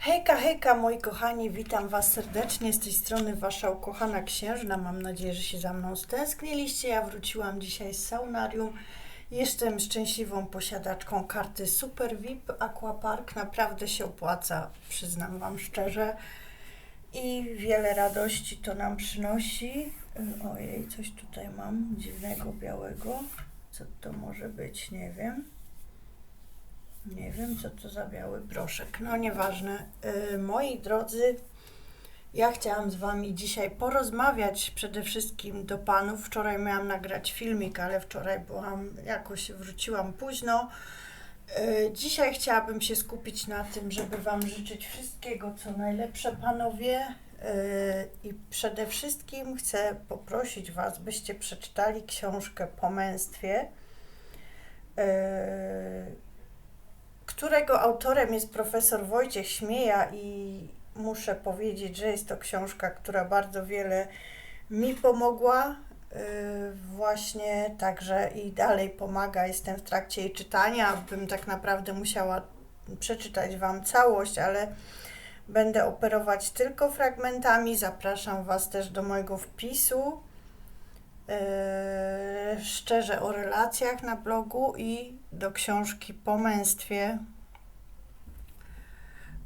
Hejka, hejka moi kochani, witam Was serdecznie. Z tej strony Wasza ukochana księżna. Mam nadzieję, że się za mną stęskniliście. Ja wróciłam dzisiaj z saunarium. Jestem szczęśliwą posiadaczką karty Super VIP Aquapark. Naprawdę się opłaca, przyznam Wam szczerze. I wiele radości to nam przynosi. Y, Ojej, coś tutaj mam dziwnego, białego. Co to może być? Nie wiem. Nie wiem, co to za biały proszek. No nieważne. Yy, moi drodzy, ja chciałam z Wami dzisiaj porozmawiać przede wszystkim do Panów. Wczoraj miałam nagrać filmik, ale wczoraj byłam, jakoś wróciłam późno. Yy, dzisiaj chciałabym się skupić na tym, żeby Wam życzyć wszystkiego, co najlepsze, Panowie. Yy, I przede wszystkim chcę poprosić Was, byście przeczytali książkę Po męstwie. Którego autorem jest profesor Wojciech Śmieja i muszę powiedzieć, że jest to książka, która bardzo wiele mi pomogła yy, właśnie, także i dalej pomaga. Jestem w trakcie jej czytania, bym tak naprawdę musiała przeczytać Wam całość, ale będę operować tylko fragmentami. Zapraszam Was też do mojego wpisu szczerze o relacjach na blogu i do książki po męstwie.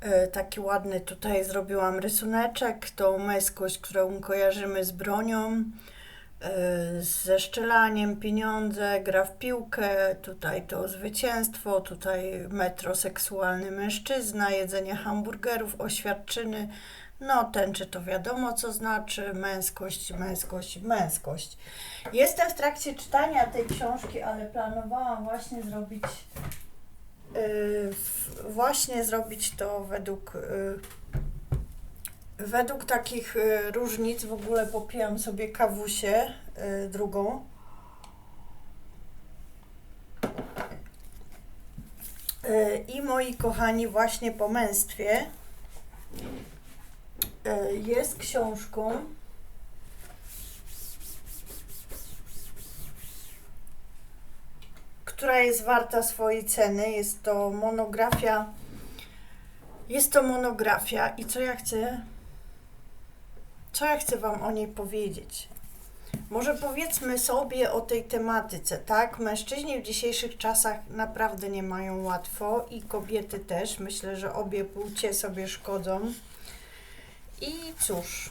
Yy, taki ładny tutaj zrobiłam rysuneczek, tą męskość, którą kojarzymy z bronią, yy, ze szczelaniem, pieniądze, gra w piłkę, tutaj to zwycięstwo, tutaj metroseksualny mężczyzna, jedzenie hamburgerów, oświadczyny, no, tęczy to wiadomo, co znaczy męskość, męskość, męskość. Jestem w trakcie czytania tej książki, ale planowałam właśnie zrobić yy, właśnie zrobić to według yy, według takich yy, różnic. W ogóle popijam sobie kawusię yy, drugą. Yy, I moi kochani, właśnie po męstwie jest książką. która jest warta swojej ceny. Jest to monografia. Jest to monografia i co ja chcę co ja chcę wam o niej powiedzieć? Może powiedzmy sobie o tej tematyce, tak? Mężczyźni w dzisiejszych czasach naprawdę nie mają łatwo i kobiety też. Myślę, że obie płcie sobie szkodzą. I cóż,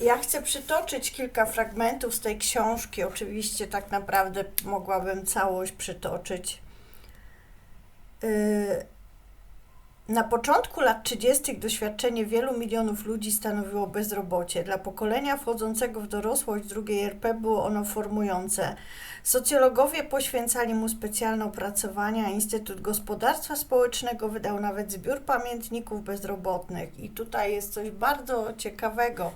ja chcę przytoczyć kilka fragmentów z tej książki. Oczywiście tak naprawdę mogłabym całość przytoczyć. Y, na początku lat 30. doświadczenie wielu milionów ludzi stanowiło bezrobocie. Dla pokolenia wchodzącego w dorosłość drugiej RP było ono formujące. Socjologowie poświęcali mu specjalne opracowania, Instytut Gospodarstwa Społecznego wydał nawet zbiór pamiętników bezrobotnych. I tutaj jest coś bardzo ciekawego.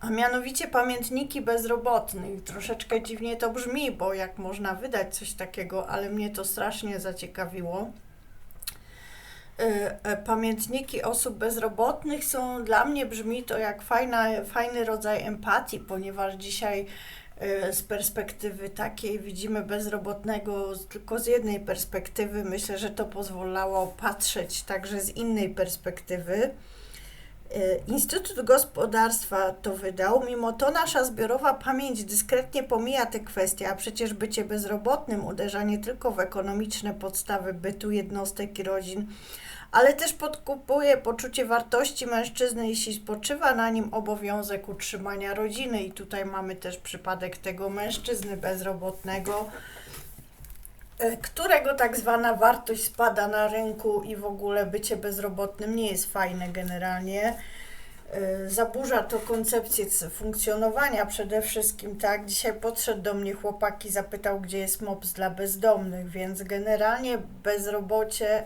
A mianowicie pamiętniki bezrobotnych. Troszeczkę dziwnie to brzmi, bo jak można wydać coś takiego, ale mnie to strasznie zaciekawiło. Y, y, pamiętniki osób bezrobotnych są dla mnie brzmi to jak fajna, fajny rodzaj empatii, ponieważ dzisiaj y, z perspektywy takiej widzimy bezrobotnego tylko z jednej perspektywy. Myślę, że to pozwalało patrzeć także z innej perspektywy. Instytut Gospodarstwa to wydał. Mimo to nasza zbiorowa pamięć dyskretnie pomija te kwestie, a przecież bycie bezrobotnym uderza nie tylko w ekonomiczne podstawy bytu jednostek i rodzin, ale też podkupuje poczucie wartości mężczyzny, jeśli spoczywa na nim obowiązek utrzymania rodziny. I tutaj mamy też przypadek tego mężczyzny bezrobotnego, e, którego tak zwana wartość spada na rynku i w ogóle bycie bezrobotnym nie jest fajne generalnie. E, zaburza to koncepcję funkcjonowania przede wszystkim, tak? Dzisiaj podszedł do mnie chłopak i zapytał, gdzie jest MOPS dla bezdomnych, więc generalnie bezrobocie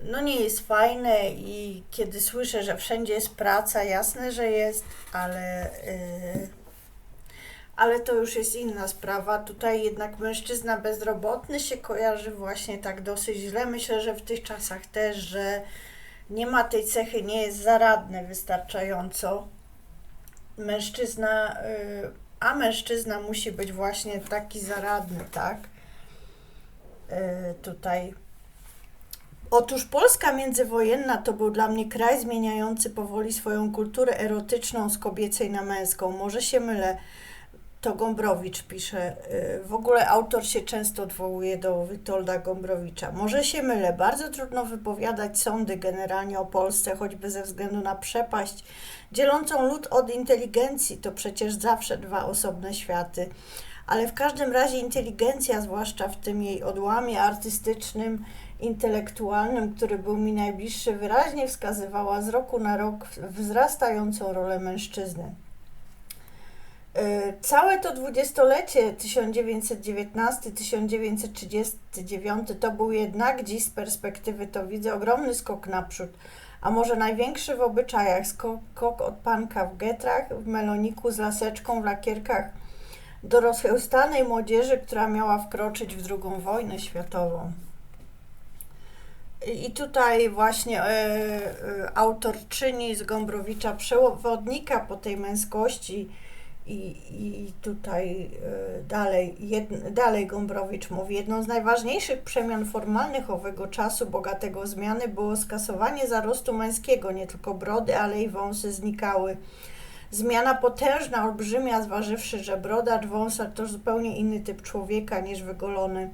no nie jest fajne i kiedy słyszę, że wszędzie jest praca, jasne, że jest, ale, yy, ale to już jest inna sprawa. Tutaj jednak mężczyzna bezrobotny się kojarzy właśnie tak dosyć źle. Myślę, że w tych czasach też, że nie ma tej cechy, nie jest zaradny wystarczająco. Mężczyzna, yy, a mężczyzna musi być właśnie taki zaradny, tak? Yy, tutaj Otóż Polska międzywojenna to był dla mnie kraj zmieniający powoli swoją kulturę erotyczną z kobiecej na męską. Może się mylę, to Gombrowicz pisze. Y, W ogóle autor się często odwołuje do Witolda Gombrowicza. Może się mylę, bardzo trudno wypowiadać sądy generalnie o Polsce, choćby ze względu na przepaść dzielącą lud od inteligencji. To przecież zawsze dwa osobne światy. Ale w każdym razie inteligencja, zwłaszcza w tym jej odłamie artystycznym, intelektualnym, który był mi najbliższy, wyraźnie wskazywała z roku na rok wzrastającą rolę mężczyzny. Y, Całe to dwudziestolecie 1919-1939 to był jednak dziś z perspektywy to widzę ogromny skok naprzód, a może największy w obyczajach skok, od panka w getrach, w meloniku z laseczką w lakierkach do rozchełstanej młodzieży, która miała wkroczyć w drugą wojnę światową. I tutaj właśnie e, e, autor czyni z Gombrowicza przewodnika po tej męskości i, i tutaj e, dalej, jed, dalej Gombrowicz mówi, jedną z najważniejszych przemian formalnych owego czasu bogatego zmiany było skasowanie zarostu męskiego, nie tylko brody, ale i wąsy znikały. Zmiana potężna, olbrzymia, zważywszy, że brodacz, wąsacz to zupełnie inny typ człowieka niż wygolony.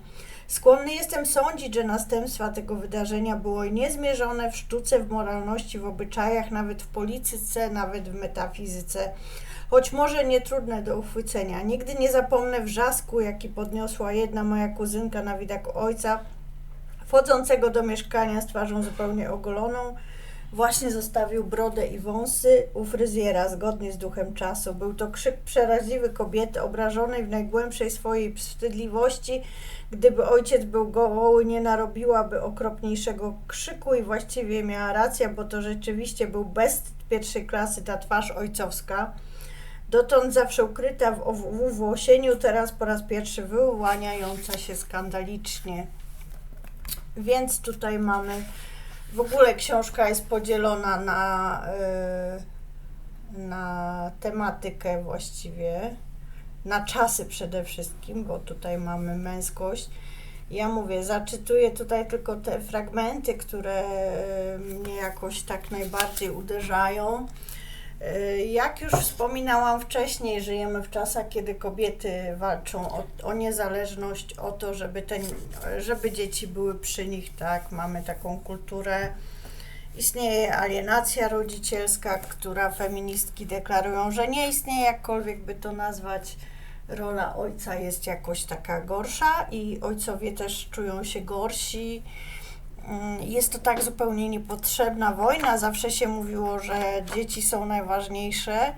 Skłonny jestem sądzić, że następstwa tego wydarzenia było niezmierzone w sztuce, w moralności, w obyczajach, nawet w polityce, nawet w metafizyce. Choć może nie trudne do uchwycenia. Nigdy nie zapomnę wrzasku, jaki podniosła jedna moja kuzynka na widok ojca, wchodzącego do mieszkania z twarzą zupełnie ogoloną. Właśnie zostawił brodę i wąsy u fryzjera, zgodnie z duchem czasu. Był to krzyk przeraźliwy kobiety, obrażonej w najgłębszej swojej wstydliwości. Gdyby ojciec był goły, nie narobiłaby okropniejszego krzyku i właściwie miała rację, bo to rzeczywiście był bez pierwszej klasy ta twarz ojcowska. Dotąd zawsze ukryta w, w, w włosieniu, teraz po raz pierwszy wyłaniająca się skandalicznie. Więc tutaj mamy w ogóle książka jest podzielona na, y, na tematykę właściwie, na czasy przede wszystkim, bo tutaj mamy męskość. Ja mówię, zaczytuję tutaj tylko te fragmenty, które y, mnie jakoś tak najbardziej uderzają. Y, Jak już wspominałam wcześniej, żyjemy w czasach, kiedy kobiety walczą o, o niezależność, o to, żeby, ten, żeby dzieci były przy nich, tak? Mamy taką kulturę. Istnieje alienacja rodzicielska, która feministki deklarują, że nie istnieje, jakkolwiek by to nazwać. Rola ojca jest jakoś taka gorsza i ojcowie też czują się gorsi. Mm, Jest to tak zupełnie niepotrzebna wojna. Zawsze się mówiło, że dzieci są najważniejsze.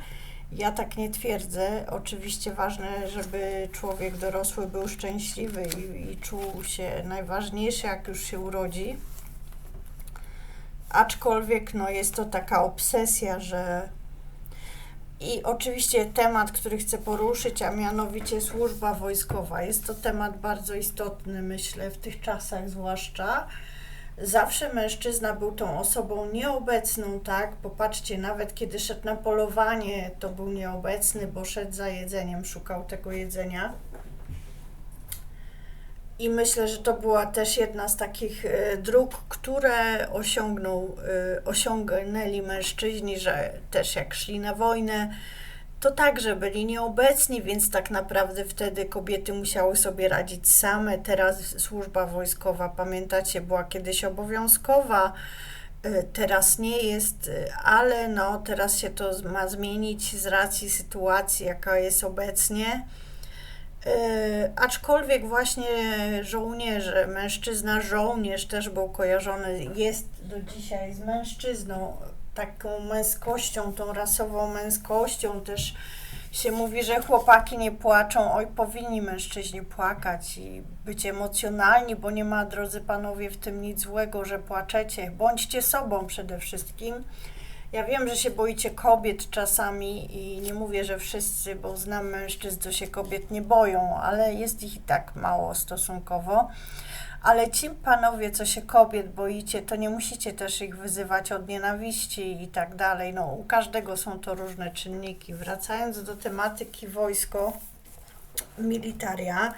Ja tak nie twierdzę. Oczywiście ważne, żeby człowiek dorosły był szczęśliwy i, i czuł się najważniejszy, jak już się urodzi. Aczkolwiek no, jest to taka obsesja, że. I oczywiście temat, który chcę poruszyć, a mianowicie służba wojskowa. Jest to temat bardzo istotny, myślę, w tych czasach zwłaszcza zawsze mężczyzna był tą osobą nieobecną, tak? Popatrzcie, nawet kiedy szedł na polowanie, to był nieobecny, bo szedł za jedzeniem, szukał tego jedzenia. I myślę, że to była też jedna z takich e, dróg, które osiągnął, e, osiągnęli mężczyźni, że też jak szli na wojnę, to także byli nieobecni, więc tak naprawdę wtedy kobiety musiały sobie radzić same. Teraz służba wojskowa, pamiętacie, była kiedyś obowiązkowa, y, teraz nie jest, y, ale no teraz się to ma zmienić z racji sytuacji, jaka jest obecnie. Y, Aczkolwiek właśnie żołnierze, mężczyzna żołnierz też był kojarzony, jest do dzisiaj z mężczyzną, taką męskością, tą rasową męskością też się mówi, że chłopaki nie płaczą, oj powinni mężczyźni płakać i być emocjonalni, bo nie ma, drodzy panowie, w tym nic złego, że płaczecie. Bądźcie sobą przede wszystkim. Ja wiem, że się boicie kobiet czasami i nie mówię, że wszyscy, bo znam mężczyzn, co się kobiet nie boją, ale jest ich i tak mało stosunkowo. Ale ci panowie, co się kobiet boicie, to nie musicie też ich wyzywać od nienawiści i tak dalej. No, u każdego są to różne czynniki. Wracając do tematyki wojsko, militaria,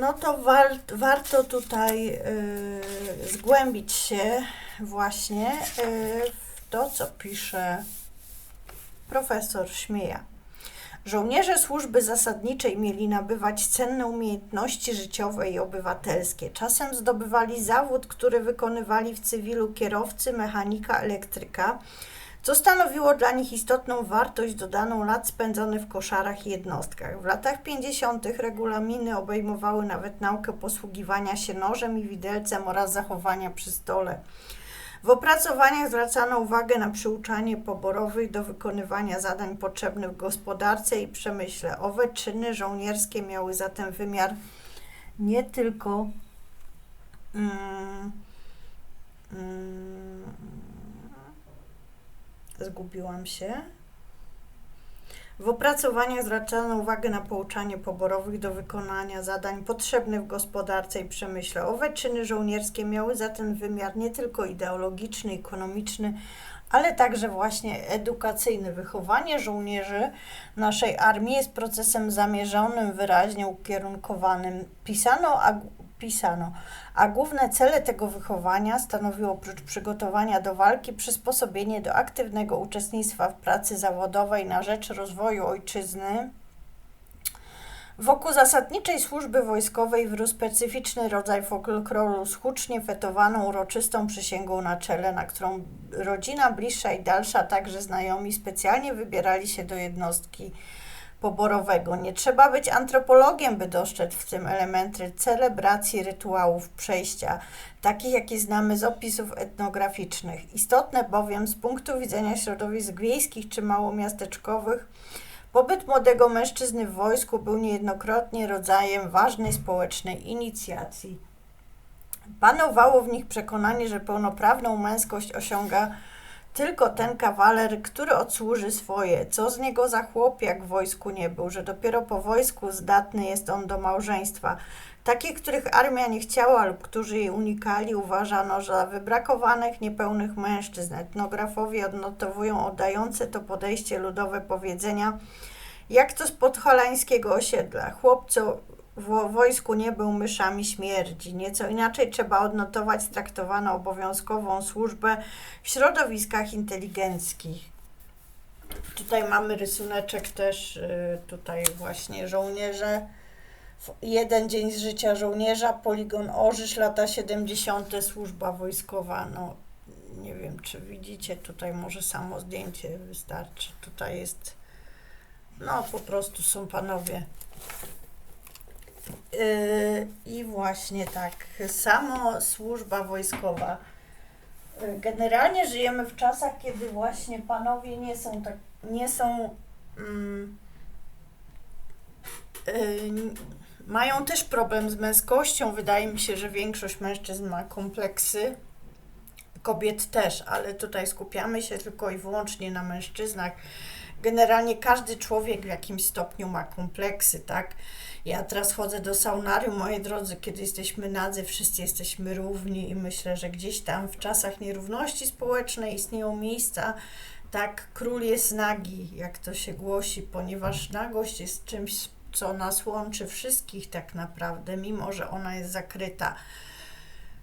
no to war, warto tutaj y, zgłębić się właśnie y, w to, co pisze profesor Śmieja. Żołnierze służby zasadniczej mieli nabywać cenne umiejętności życiowe i obywatelskie. Czasem zdobywali zawód, który wykonywali w cywilu kierowcy, mechanika, elektryka, co stanowiło dla nich istotną wartość dodaną lat spędzonych w koszarach i jednostkach. W latach 50. regulaminy obejmowały nawet naukę posługiwania się nożem i widelcem oraz zachowania przy stole. W opracowaniach zwracano uwagę na przyuczanie poborowych do wykonywania zadań potrzebnych w gospodarce i przemyśle. Owe czyny żołnierskie miały zatem wymiar nie tylko mm, mm, zgubiłam się. W opracowaniach zwracano uwagę na pouczanie poborowych do wykonania zadań potrzebnych w gospodarce i przemyśle. Owe czyny żołnierskie miały zatem wymiar nie tylko ideologiczny, ekonomiczny, ale także właśnie edukacyjny. Wychowanie żołnierzy naszej armii jest procesem zamierzonym, wyraźnie ukierunkowanym. Pisano, pisano. A główne cele tego wychowania stanowiło oprócz przygotowania do walki przysposobienie do aktywnego uczestnictwa w pracy zawodowej na rzecz rozwoju ojczyzny. Wokół zasadniczej służby wojskowej wyrósł specyficzny rodzaj folkloru z hucznie fetowaną uroczystą przysięgą na czele, na którą rodzina bliższa i dalsza, także znajomi specjalnie wybierali się do jednostki poborowego. Nie trzeba być antropologiem, by dostrzec w tym elementy celebracji rytuałów przejścia, takich jakie znamy z opisów etnograficznych. Istotne bowiem z punktu widzenia środowisk wiejskich czy małomiasteczkowych, pobyt młodego mężczyzny w wojsku był niejednokrotnie rodzajem ważnej społecznej inicjacji. Panowało w nich przekonanie, że pełnoprawną męskość osiąga tylko ten kawaler, który odsłuży swoje. Co z niego za chłop, jak w wojsku nie był, że dopiero po wojsku zdatny jest on do małżeństwa. Takich, których armia nie chciała lub którzy jej unikali, uważano za wybrakowanych, niepełnych mężczyzn. Etnografowie odnotowują oddające to podejście ludowe powiedzenia, jak to z podhalańskiego osiedla. Chłopco w wojsku nie był myszami śmierci. Nieco inaczej trzeba odnotować traktowaną obowiązkową służbę w środowiskach inteligenckich. Tutaj mamy rysuneczek też, y, tutaj właśnie żołnierze. Jeden dzień z życia żołnierza, poligon Orzysz, lata 70., służba wojskowa. No, nie wiem, czy widzicie, tutaj może samo zdjęcie wystarczy. Tutaj jest, no po prostu są panowie I właśnie tak, samo służba wojskowa. Yy, generalnie żyjemy w czasach, kiedy właśnie panowie nie są tak, nie są. Mm, yy, mają też problem z męskością. Wydaje mi się, że większość mężczyzn ma kompleksy, kobiet też, ale tutaj skupiamy się tylko i wyłącznie na mężczyznach. Generalnie każdy człowiek w jakimś stopniu ma kompleksy, tak? Ja teraz chodzę do saunarium, moi drodzy, kiedy jesteśmy nadzy, wszyscy jesteśmy równi i myślę, że gdzieś tam w czasach nierówności społecznej istnieją miejsca, tak, król jest nagi, jak to się głosi, ponieważ nagość jest czymś, co nas łączy wszystkich tak naprawdę, mimo że ona jest zakryta.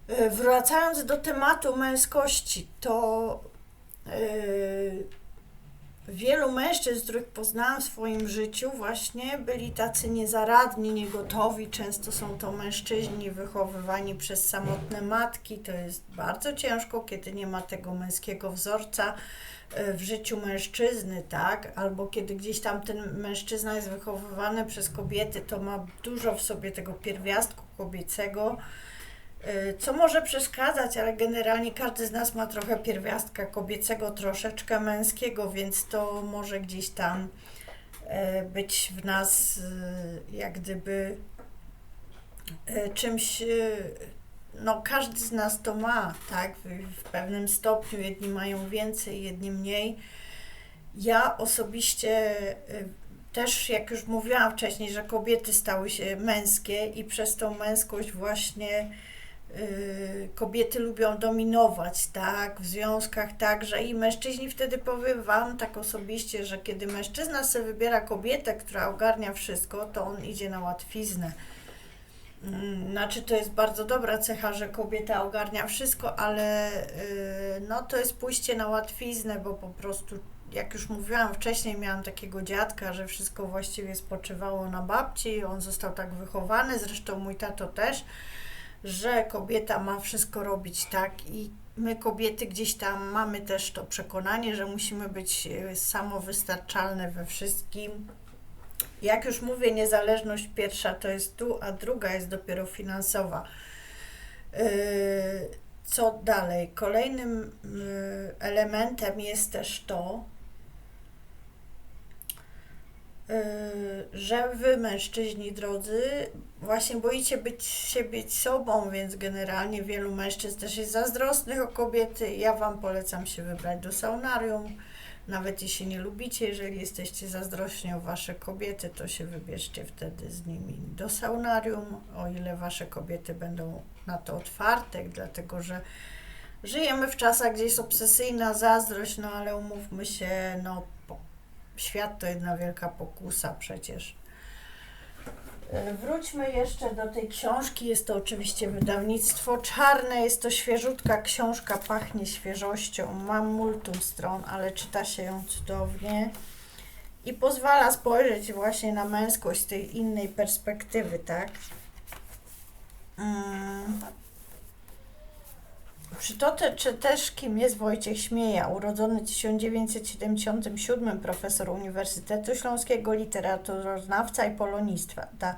E, wracając do tematu męskości, to yy, wielu mężczyzn, których poznałam w swoim życiu, właśnie byli tacy niezaradni, niegotowi. Często są to mężczyźni wychowywani przez samotne matki. To jest bardzo ciężko, kiedy nie ma tego męskiego wzorca e, w życiu mężczyzny, tak? Albo kiedy gdzieś tam ten mężczyzna jest wychowywany przez kobiety, to ma dużo w sobie tego pierwiastku kobiecego co może przeszkadzać, ale generalnie każdy z nas ma trochę pierwiastka kobiecego, troszeczkę męskiego, więc to może gdzieś tam y, być w nas y, jak gdyby czymś, no każdy z nas to ma, tak, w, pewnym stopniu, jedni mają więcej, jedni mniej. Ja osobiście też, jak już mówiłam wcześniej, że kobiety stały się męskie i przez tą męskość właśnie Y, kobiety lubią dominować, tak, w związkach także i mężczyźni wtedy powiem Wam tak osobiście, że kiedy mężczyzna sobie wybiera kobietę, która ogarnia wszystko, to on idzie na łatwiznę. Mm, Znaczy, to jest bardzo dobra cecha, że kobieta ogarnia wszystko, ale yy, no to jest pójście na łatwiznę, bo po prostu, jak już mówiłam wcześniej, miałam takiego dziadka, że wszystko właściwie spoczywało na babci, on został tak wychowany, zresztą mój tato też, że kobieta ma wszystko robić tak i my kobiety gdzieś tam mamy też to przekonanie, że musimy być yy, samowystarczalne we wszystkim. Jak już mówię, niezależność pierwsza to jest tu, a druga jest dopiero finansowa. Yy, Co dalej? Kolejnym elementem jest też to, że wy, mężczyźni drodzy, właśnie boicie być, się być sobą, więc generalnie wielu mężczyzn też jest zazdrosnych o kobiety. Ja Wam polecam się wybrać do saunarium. Nawet jeśli nie lubicie, jeżeli jesteście zazdrośni o Wasze kobiety, to się wybierzcie wtedy z nimi do saunarium, o ile Wasze kobiety będą na to otwarte, dlatego że żyjemy w czasach, gdzie jest obsesyjna zazdrość, no ale umówmy się, no świat to jedna wielka pokusa przecież. E, Wróćmy jeszcze do tej książki. Jest to oczywiście wydawnictwo czarne, jest to świeżutka książka, pachnie świeżością. Mam multum stron, ale czyta się ją cudownie i pozwala spojrzeć właśnie na męskość z tej innej perspektywy, tak? Mm. Przytoczę czy też kim jest Wojciech Śmieja, urodzony w 1977, profesor Uniwersytetu Śląskiego, literaturoznawca i polonistwa. Ta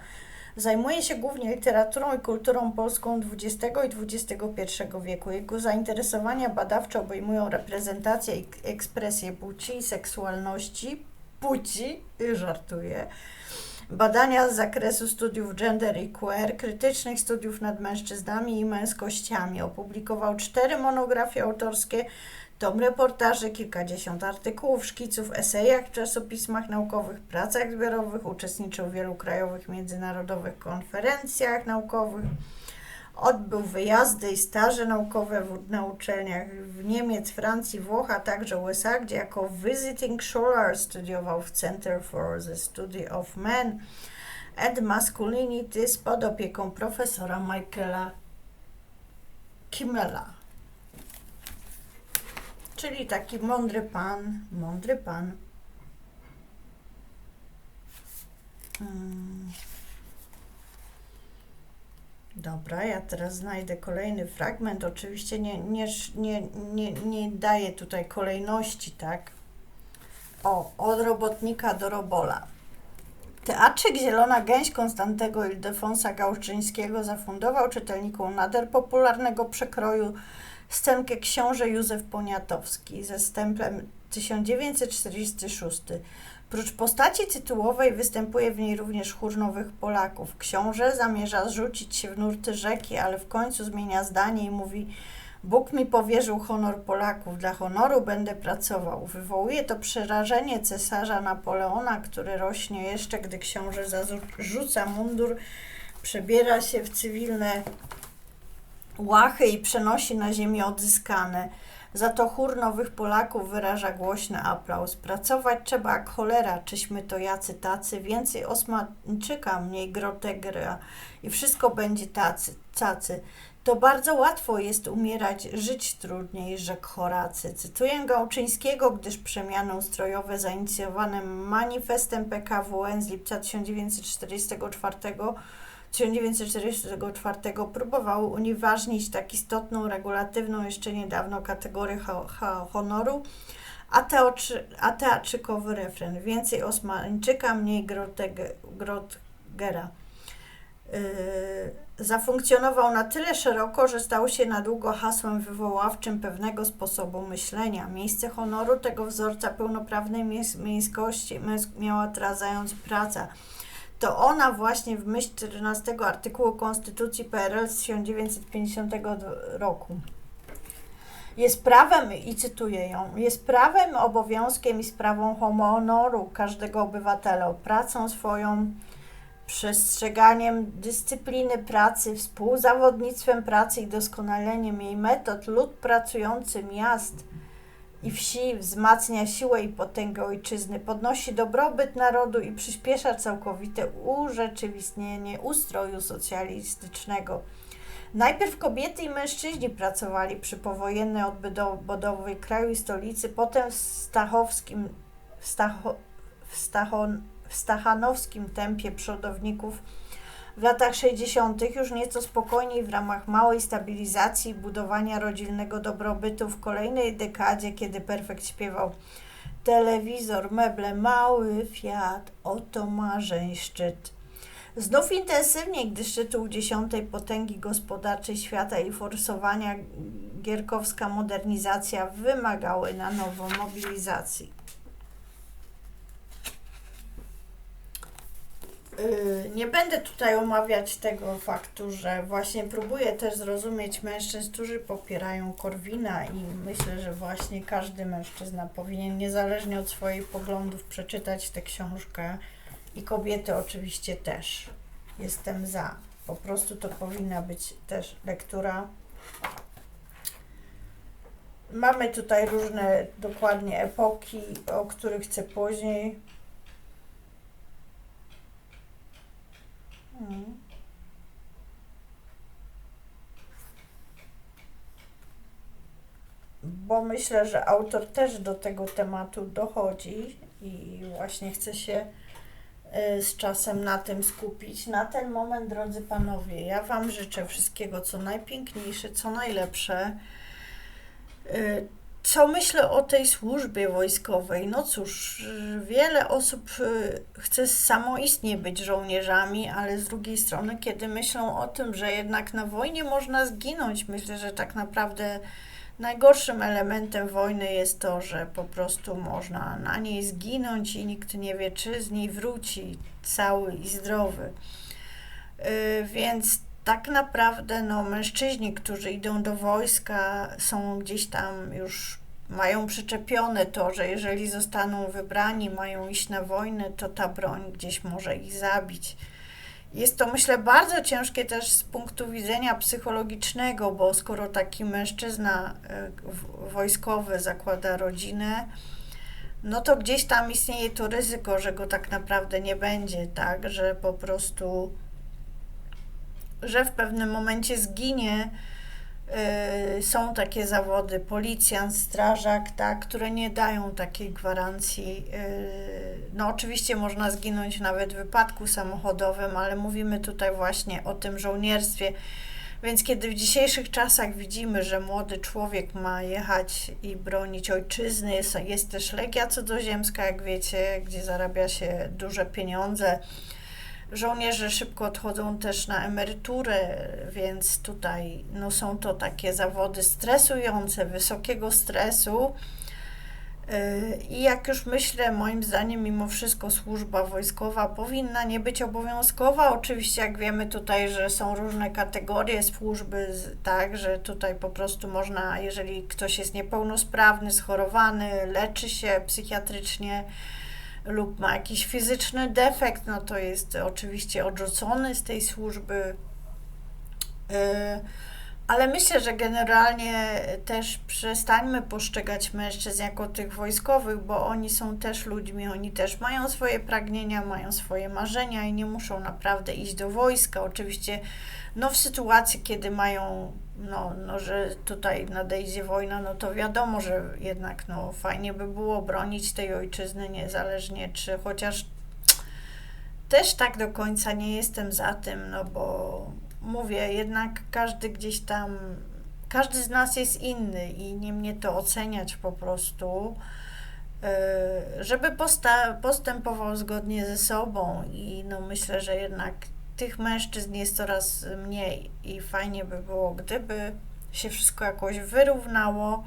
Zajmuje się głównie literaturą i kulturą polską XX i XXI wieku. Jego zainteresowania badawcze obejmują reprezentację i ekspresję płci i seksualności, płci, żartuję, badania z zakresu studiów gender i queer, krytycznych studiów nad mężczyznami i męskościami. Opublikował cztery monografie autorskie, tom reportaży, kilkadziesiąt artykułów, szkiców, esejach w czasopismach naukowych, pracach zbiorowych, uczestniczył w wielu krajowych, międzynarodowych konferencjach naukowych. Odbył wyjazdy i staże naukowe w, na uczelniach w Niemiec, Francji, Włoch, a także USA, gdzie jako visiting scholar studiował w Center for the Study of Men and Masculinities pod opieką profesora Michaela Kimmela. Czyli taki mądry pan, mądry pan. Hmm. Dobra, ja teraz znajdę kolejny fragment. Oczywiście nie, nie, nie, nie, nie daję tutaj kolejności, tak? O, od robotnika do robola. Teatrzyk Zielona Gęś Konstantego Ildefonsa Gałczyńskiego zafundował czytelnikom nader popularnego przekroju scenkę Książę Józef Poniatowski ze stemplem 1946. Prócz postaci tytułowej występuje w niej również chór nowych Polaków. Książę zamierza zrzucić się w nurty rzeki, ale w końcu zmienia zdanie i mówi Bóg mi powierzył honor Polaków, dla honoru będę pracował. Wywołuje to przerażenie cesarza Napoleona, który rośnie jeszcze, gdy książę zarzuca mundur, przebiera się w cywilne łachy i przenosi na ziemię odzyskane. Za to chór nowych Polaków wyraża głośny aplauz. Pracować trzeba jak cholera, czyśmy to jacy tacy, więcej osmańczyka, mniej grotegra i wszystko będzie tacy, cacy. To bardzo łatwo jest umierać, żyć trudniej, rzekł Horacy. Cytuję Gałczyńskiego, gdyż przemiany ustrojowe zainicjowane manifestem PKWN z lipca 1944 1944 próbowały unieważnić tak istotną, regulatywną jeszcze niedawno kategorię honoru, a, teatrzy, a teatrzykowy refren. Więcej Osmańczyka, mniej Grotgera. Yy, zafunkcjonował na tyle szeroko, że stał się na długo hasłem wywoławczym pewnego sposobu myślenia. Miejsce honoru tego wzorca pełnoprawnej miejskości miała teraz zająć praca to ona właśnie w myśl 14 artykułu Konstytucji PRL z 1950 roku. Jest prawem, i cytuję ją, jest prawem, obowiązkiem i sprawą honoru każdego obywatela, pracą swoją, przestrzeganiem dyscypliny pracy, współzawodnictwem pracy i doskonaleniem jej metod lud pracujący miast i wsi, wzmacnia siłę i potęgę ojczyzny, podnosi dobrobyt narodu i przyspiesza całkowite urzeczywistnienie ustroju socjalistycznego. Najpierw kobiety i mężczyźni pracowali przy powojennej odbudowie kraju i stolicy, potem w stachowskim, w, Stacho, w, Stachon, w stachanowskim tempie przodowników w latach 60. już nieco spokojniej w ramach małej stabilizacji i budowania rodzinnego dobrobytu w kolejnej dekadzie, kiedy Perfekt śpiewał telewizor, meble, mały Fiat, oto marzeń szczyt. Znów intensywniej, gdy szczytu dziesiątej potęgi gospodarczej świata i forsowania gierkowska modernizacja wymagały na nowo mobilizacji. Nie będę tutaj omawiać tego faktu, że właśnie próbuję też zrozumieć mężczyzn, którzy popierają Korwina i myślę, że właśnie każdy mężczyzna powinien niezależnie od swoich poglądów przeczytać tę książkę i kobiety oczywiście też. Jestem za. Po prostu to powinna być też lektura. Mamy tutaj różne dokładnie epoki, o których chcę później Bo myślę, że autor też do tego tematu dochodzi i właśnie chce się y, z czasem na tym skupić. Na ten moment, drodzy panowie, ja Wam życzę wszystkiego, co najpiękniejsze, co najlepsze. Y, co myślę o tej służbie wojskowej? No cóż, wiele osób y, chce samoistnie być żołnierzami, ale z drugiej strony, kiedy myślą o tym, że jednak na wojnie można zginąć, myślę, że tak naprawdę najgorszym elementem wojny jest to, że po prostu można na niej zginąć i nikt nie wie, czy z niej wróci cały i zdrowy. Yy, więc tak naprawdę no, mężczyźni, którzy idą do wojska, są gdzieś tam już mają przyczepione to, że jeżeli zostaną wybrani, mają iść na wojnę, to ta broń gdzieś może ich zabić. Jest to, myślę, bardzo ciężkie też z punktu widzenia psychologicznego, bo skoro taki mężczyzna e, wojskowy zakłada rodzinę, no to gdzieś tam istnieje to ryzyko, że go tak naprawdę nie będzie, tak, że po prostu że w pewnym momencie zginie. Yy, są takie zawody, policjant, strażak, tak, które nie dają takiej gwarancji. Yy, no, oczywiście można zginąć nawet w wypadku samochodowym, ale mówimy tutaj właśnie o tym żołnierstwie. Więc kiedy w dzisiejszych czasach widzimy, że młody człowiek ma jechać i bronić ojczyzny, jest, jest też legia cudzoziemska, jak wiecie, gdzie zarabia się duże pieniądze Żołnierze szybko odchodzą też na emeryturę, więc tutaj no, są to takie zawody stresujące, wysokiego stresu. I jak już myślę, moim zdaniem, mimo wszystko służba wojskowa powinna nie być obowiązkowa. Oczywiście, jak wiemy tutaj, że są różne kategorie służby, tak, że tutaj po prostu można, jeżeli ktoś jest niepełnosprawny, schorowany, leczy się psychiatrycznie, lub ma jakiś fizyczny defekt, no to jest oczywiście odrzucony z tej służby. Y, ale myślę, że generalnie też przestańmy postrzegać mężczyzn jako tych wojskowych, bo oni są też ludźmi, oni też mają swoje pragnienia, mają swoje marzenia i nie muszą naprawdę iść do wojska. Oczywiście, no w sytuacji, kiedy mają no, no, że tutaj nadejdzie wojna, no to wiadomo, że jednak no, fajnie by było bronić tej ojczyzny niezależnie, czy chociaż też tak do końca nie jestem za tym, no bo mówię, jednak każdy gdzieś tam, każdy z nas jest inny i nie mnie to oceniać po prostu, y, żeby postępował zgodnie ze sobą i no myślę, że jednak tych mężczyzn jest coraz mniej i fajnie by było, gdyby się wszystko jakoś wyrównało.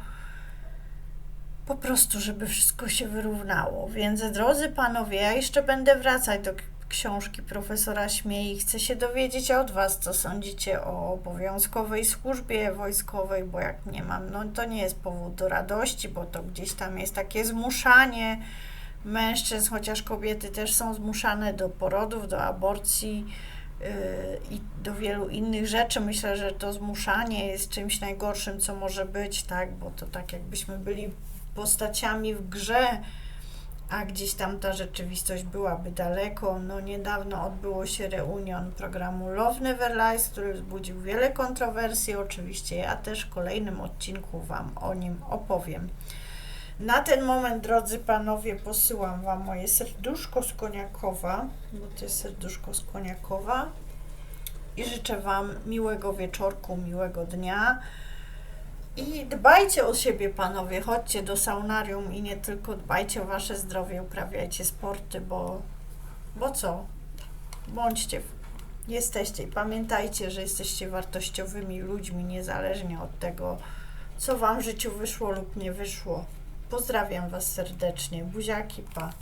Po prostu, żeby wszystko się wyrównało. Więc, drodzy panowie, ja jeszcze będę wracać do książki profesora Śmiej i chcę się dowiedzieć od was, co sądzicie o obowiązkowej służbie wojskowej, bo jak nie mam, no to nie jest powód do radości, bo to gdzieś tam jest takie zmuszanie mężczyzn, chociaż kobiety też są zmuszane do porodów, do aborcji i do wielu innych rzeczy. Myślę, że to zmuszanie jest czymś najgorszym, co może być, tak, bo to tak jakbyśmy byli postaciami w grze, a gdzieś tam ta rzeczywistość byłaby daleko. No niedawno odbyło się reunion programu Love Never Lies, który wzbudził wiele kontrowersji. Oczywiście ja też w kolejnym odcinku Wam o nim opowiem. Na ten moment, drodzy panowie, posyłam Wam moje serduszko z koniakowa, bo to jest serduszko z koniakowa. I życzę Wam miłego wieczorku, miłego dnia. I dbajcie o siebie, panowie. Chodźcie do saunarium i nie tylko dbajcie o wasze zdrowie, uprawiajcie sporty, bo, bo co? Bądźcie, jesteście. I pamiętajcie, że jesteście wartościowymi ludźmi, niezależnie od tego, co wam w życiu wyszło lub nie wyszło. Pozdrawiam was serdecznie. Buziaki, pa.